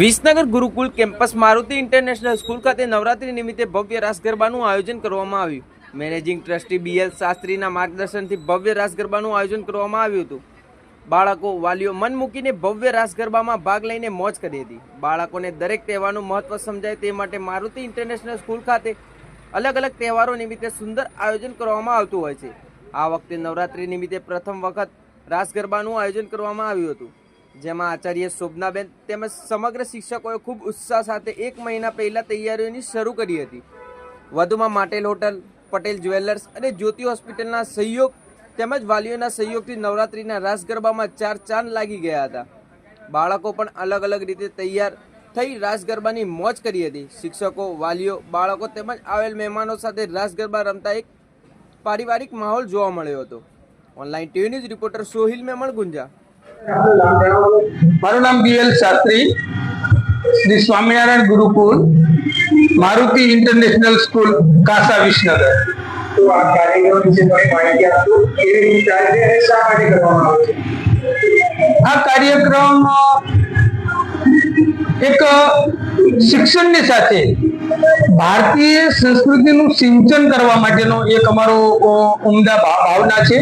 Visnagar Gurukul campus Maruti international school ખાતે નવરાત્રી નિમિત્તે ભવ્ય રાસ ગરબાનું આયોજન કરવામાં આવ્યું. મેનેજિંગ ટ્રસ્ટી બીએલ શાસ્ત્રીના માર્ગદર્શનથી ભવ્ય રાસ ગરબાનું આયોજન કરવામાં આવ્યું હતું. બાળકો, વાલીઓ મન મૂકીને ભવ્ય રાસ ગરબામાં ભાગ લઈને મોજ કરી હતી. બાળકોને દરેક તહેવારનું મહત્વ સમજાય તે માટે મારુતિ ઇન્ટરનેશનલ સ્કૂલ ખાતે અલગ અલગ તહેવારો નિમિત્તે સુંદર આયોજન કરવામાં આવતું હોય છે. આ વખતે નવરાત્રી નિમિત્તે પ્રથમ વખત રાસ ગરબાનું આયોજન કરવામાં આવ્યું હતું. જેમાં આચાર્ય શોભનાબેન તેમજ સમગ્ર શિક્ષકોએ ખૂબ ઉત્સાહ સાથે એક મહિના પહેલા તૈયારીઓની શરૂ કરી હતી. વધુમાં માટેલ હોટલ, પટેલ જ્વેલર્સ અને જ્યોતિ હોસ્પિટલના સહયોગ તેમજ વાલીઓના સહયોગથી નવરાત્રિના રાસ ગરબામાં ચાર ચાંદ લાગી ગયા હતા. બાળકો પણ અલગ અલગ રીતે તૈયાર થઈ રાસ ગરબાની મોજ કરી હતી. શિક્ષકો, વાલીઓ, બાળકો તેમજ આવેલ મહેમાનો સાથે રાસ ગરબા રમતા એક પારિવારિક માહોલ જોવા મળ્યો હતો. Online TV news reporter Sohil Memon ગુંજા. મારું નામ BL Shastri. Shri Swaminarayan Gurukul Maruti international school કાસા વિસનગર. આ કાર્યક્રમ એક શિક્ષણની સાથે ભારતીય સંસ્કૃતિનું સિંચન કરવા માટેનો એક અમારો ઉમદા ભાવના છે.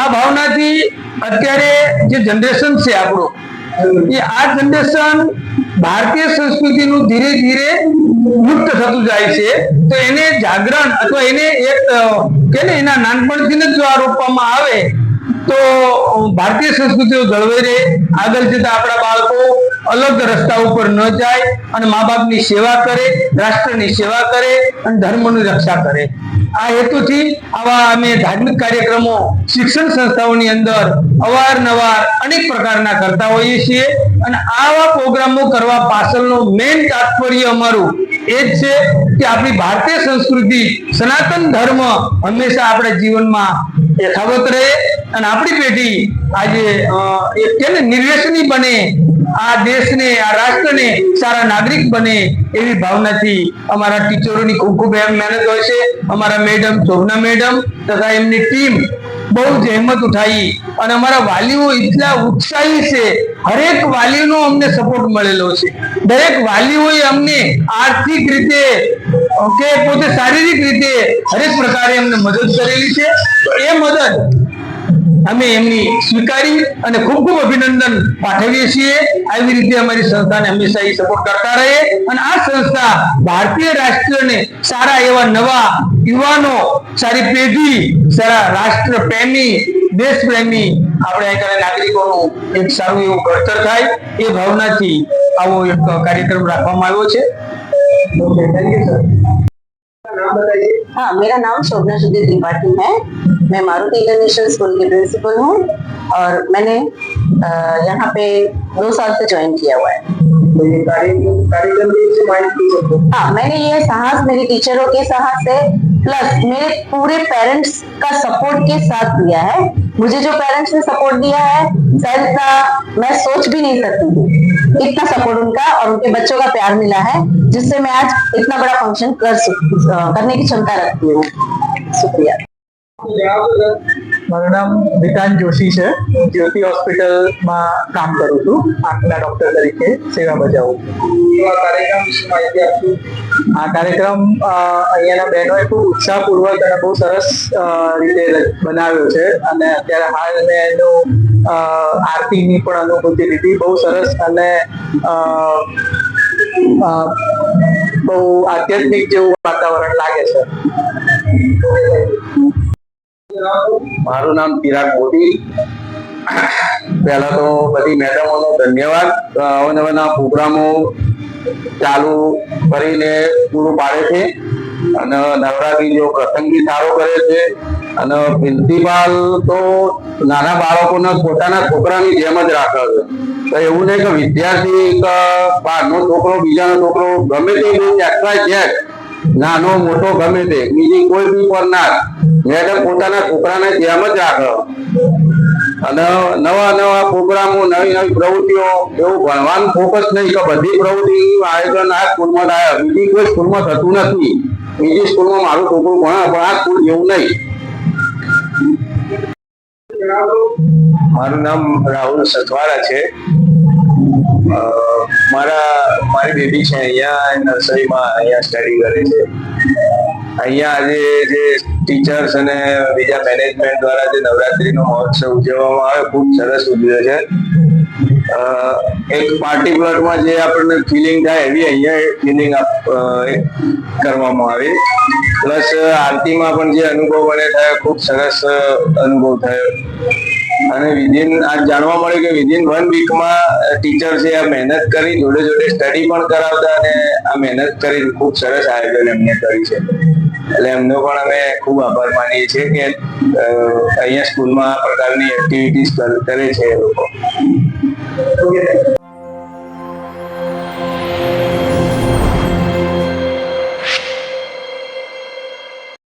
આ ભાવનાથી અત્યારે જે જનરેશન છે આપણું, એ આ જનરેશન ભારતીય સંસ્કૃતિનું ધીરે ધીરે લુપ્ત થતું જાય છે. તો એને જાગરણ અથવા એને એક કે ને એના નાનપણથી જ જો આ રોપવામાં આવે, તો ભારતીય સંસ્કૃતિઓ જળવાઈ રહે. આગળ જતા આપણા બાળકો અલગ રસ્તા ઉપર ન જાય અને મા બાપની સેવા કરે, રાષ્ટ્રની સેવા કરે અને ધર્મની રક્ષા કરે. આ હેતુથી આવા અમે ધાર્મિક કાર્યક્રમો શિક્ષણ સંસ્થાઓની અંદર અવારનવાર અનેક પ્રકારના કરતા હોઈએ છીએ. અને આવા પ્રોગ્રામો કરવા પાછળનું મેઇન તાત્પર્ય અમારું એ જ છે કે આપણી ભારતીય સંસ્કૃતિ સનાતન ધર્મ હંમેશા આપણા જીવનમાં યથાવત રહે. અને આપણી પેઢી આજે અ, એક કે ને નિર્વ્યસની બને આ દેશને આ રાષ્ટ્રને સારા નાગરિક બને એવી ભાવનાથી અમારા ટીચરોની ખૂબ ખૂબ એમ મહેનત હોય છે. અમારા મેડમ શોભના મેડમ તથા એમની ટીમ બહુ જહેમત ઉઠાવી અને અમારા વાલીઓ એટલા ઉત્સાહી છે. હરેક વાલીનો અમને સપોર્ટ મળેલો છે. દરેક વાલીઓએ અમને આર્થિક રીતે કે પોતે શારીરિક રીતે હરેક પ્રકારે અમને મદદ કરેલી છે. તો એ મદદ અમે એમની સ્વીકારી અને ખૂબ ખૂબ અભિનંદન પાઠવીએ છીએ આવી રીતે અમારી સંસ્થાને હંમેશા એ સપોર્ટ કરતા રહે અને આ સંસ્થા ભારતીય રાષ્ટ્રને સારા એવા નવા યુવાનો સારી પેઢી સારા રાષ્ટ્ર પ્રેમી દેશ પ્રેમી આપણે અહીં નાગરિકોનું એક સારું એવું ઘડતર થાય એ ભાવનાથી આવો એક કાર્યક્રમ રાખવામાં આવ્યો છે ઓકે થેન્ક યુ સર નામ बताइए हाँ मेरा नाम शोभना सुधीर त्रिपाठी है मैं मारुति इंटरनेशनल स्कूल की प्रिंसिपल हूँ और मैंने यहाँ पे दो साल से ज्वाइन किया हुआ है। हाँ मैंने ये साहस मेरे टीचरों के साहस से प्लस मेरे पूरे पेरेंट्स का सपोर्ट के साथ दिया है। मुझे जो पेरेंट्स ने सपोर्ट दिया है शायद इतना मैं सोच भी नहीं सकती थी। इतना सपोर्ट उनका और उनके बच्चों का प्यार मिला है जिससे मैं आज इतना बड़ा फ़ंक्शन कर करने की क्षमता रखती हूँ। शुक्रिया। મારું નામ વિકાન જોશી છે. જ્યોતિ હોસ્પિટલમાં કામ કરું છું. આંખના ડોક્ટર તરીકે સેવા બજાવું આ કાર્યક્રમ વિશે માહિતી આપશો આ કાર્યક્રમ અહીંયાના બહેનોએ ખૂબ ઉત્સાહપૂર્વક અને બહુ સરસ રીતે બનાવ્યો છે. અને અત્યારે હાલ મેં એનું આરતીની પણ અનુભૂતિ લીધી. બહુ સરસ અને બહુ આધ્યાત્મિક જેવું વાતાવરણ લાગે છે. મારું નામ ચિરાગ મોદી. પહેલા તો બધી મેડમોનો ધન્યવાદ. અવનવાના પ્રોગ્રામો ચાલુ કરીને પૂરું પાડે છે. અને નવરાત્રી જો પ્રસંગી સારો કરે છે. અને પ્રિન્સિપાલ તો નાના બાળકોના પોતાના છોકરાની જેમ જ રાખે છે. તો એવું નહીં કે વિદ્યાર્થી બહારનો છોકરો, બીજાનો છોકરો ગમે તે એક્સ્ટ્રા ચેક નાનો, મોટો, ગમે તે. બીજી કોઈ બી કરનાર મેડમ પોતાના છોકરાને જેમ જ રાખે. અને નવા નવા પ્રોગ્રામો, નવી નવી પ્રવૃત્તિઓ, એવું ભણવાનું ફોકસ નહીં કે બધી પ્રવૃત્તિ આયોજન આ સ્કૂલમાં થાય. બીજી કોઈ સ્કૂલમાં થતું નથી. બીજી સ્કૂલમાં મારું છોકરું ભણે, પણ આ સ્કૂલ જેવું નહીં. મારું નામ રાહુલ સથવારા છે. મારા, મારી બેબી છે અહીંયા નર્સરીમાં અહીંયા સ્ટડી કરે છે. અહીંયા આજે જે ટીચર્સ અને બીજા મેનેજમેન્ટ દ્વારા જે નવરાત્રીનો મહોત્સવ ઉજવવામાં આવે, ખૂબ સરસ ઉજવ્યો છે. એક પાર્ટી પ્લોટમાં જે આપણને ફિલિંગ થાય એવી અહીંયા ફિલિંગ કરવામાં આવી. પ્લસ આરતીમાં પણ જે અનુભવ મને થયો, ખૂબ સરસ અનુભવ થયો. અને વિધિન આ જાણવા મળ્યું કે વિધિન વન વીકમાં છે, આ મહેનત કરી, જોડે જોડે સ્ટડી પણ કરાવતા અને આ મહેનત કરી, ખૂબ સરસ આયોજન એમને કર્યું છે. એટલે એમનો પણ અમે ખૂબ આભાર માનીએ છીએ કે અહીંયા સ્કૂલમાં આ પ્રકારની એક્ટિવિટીઝ કરે છે એ લોકો.